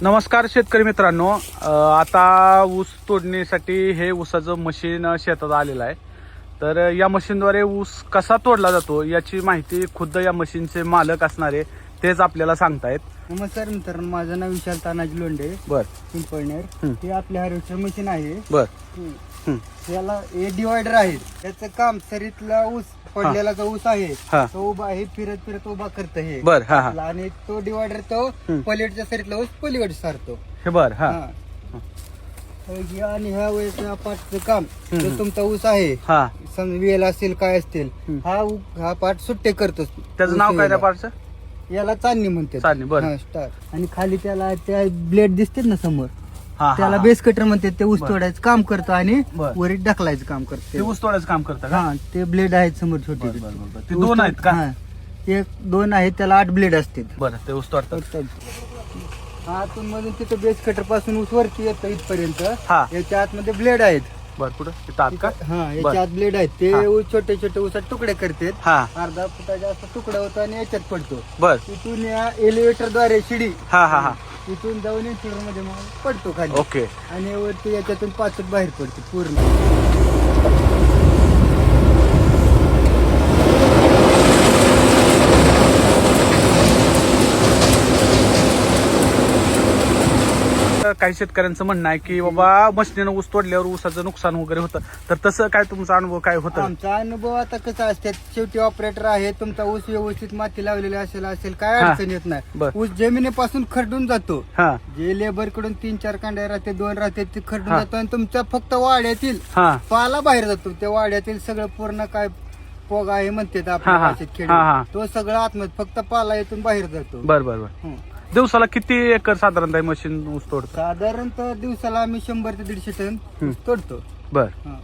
नमस्कार शेतकरी मित्रांनो. आता ऊस तोडणीसाठी हे ऊसाचं मशीन शेतात आलेलं आहे. तर या मशीनद्वारे ऊस कसा तोडला जातो याची माहिती खुद्द या मशीनचे मालक असणारे तेच आपल्याला सांगतायत. नमस्कार मित्रांनो माझं नाव विशाल तानाजी लोंढे बर. पिंपळनेर. हं. हे आपले हार्वेस्टर मशीन आहे. बर. हं. याला हे डिवायडर आहे. त्याचं काम सरीतला ऊस पडलेला जो ऊस आहे. हा. तो उभा आहे फिरत फिरत उभा करत हे बर हा हा. आणि तो डिवायडर तो. पलीकडच्या सरीतला ऊस पलीकडे सारतो. हे बर हा. तर आणि ह्या वेळेचं पाठचं काम हं, जो. तुमचा ऊस आहे हा. समजा वेल असतील काय असतील हं. हा ऊ- हा पाठ सुट्टे करतो त्याचं नाव काय त्या पार्टचं याला चांदणी म्हणते चांदणी, बरं. स्टार आणि खाली त्याला त्या ब्लेड दिसतात ना समोर? हा, हा, त्याला हा. बेस कटर म्हणते ते ऊस बरं. तोडायचं काम करतो आणि बरं. वरीत ढकलायचं काम ते करतो ऊस तोडायचं काम करतं का हा ते ब्लेड आहेत समोर छोटे बरं, बरं, बरं. ते ऊस दोन आहेत का? हा. एक दोन आहेत त्याला आठ ब्लेड असतात बरं ते ऊस तोडतात आतून मधून तिथं बेस कटरपासून ऊस वरती येतं इथपर्यंत हा. याच्या आतमध्ये ब्लेड आहेत बर का हा. याच्या आत ब्लेड आहेत ते हा. ऊस छोटे छोटे ऊसात तुकडे करतात हा अर्धा फुटाचा असा तुकडा होतो आणि याच्यात पडतो बर इथून या एलिव्हेटरद्वारे शिडी हा हा हा इथून जाऊन इन्सिडरमध्ये मग पडतो खाली. ओके आणि वरती याच्यातून पाचट बाहेर पडते पूर्ण. काही शेतकऱ्यांचं म्हणणं आहे की बाबा मशिनीनं ऊस तोडल्यावर ऊसाचं नुकसान वगैरे होतं तर तसं काय तुमचा अनुभव काय होतं आमचा अनुभव आता कसा असते शेवटी ऑपरेटर आहे तुमचा ऊस व्यवस्थित माती लावलेली असेल असेल काय हा. अडचण येत नाही बर. ऊस जमिनीपासून खरडून जातो हा जे लेबरकडून तीन चार कांड्या राहते दोन राहते ते खरडून हा. जातो आणि तुमच्या फक्त वाड्यातील हा पाला बाहेर जातो त्या वाड्यातील सगळं पूर्ण काय पोग आहे म्हणते आपल्या हा, हा. खेळ हा, हा. तो सगळं आतमध्ये फक्त पाला येथून बाहेर जातो बर बर बर हं. दिवसाला किती एकर साधारणतः मशीन ऊस तोडतं साधारणतः दिवसाला आम्ही शंभर ते दीडशे टन. ऊस तोडतो बर हा.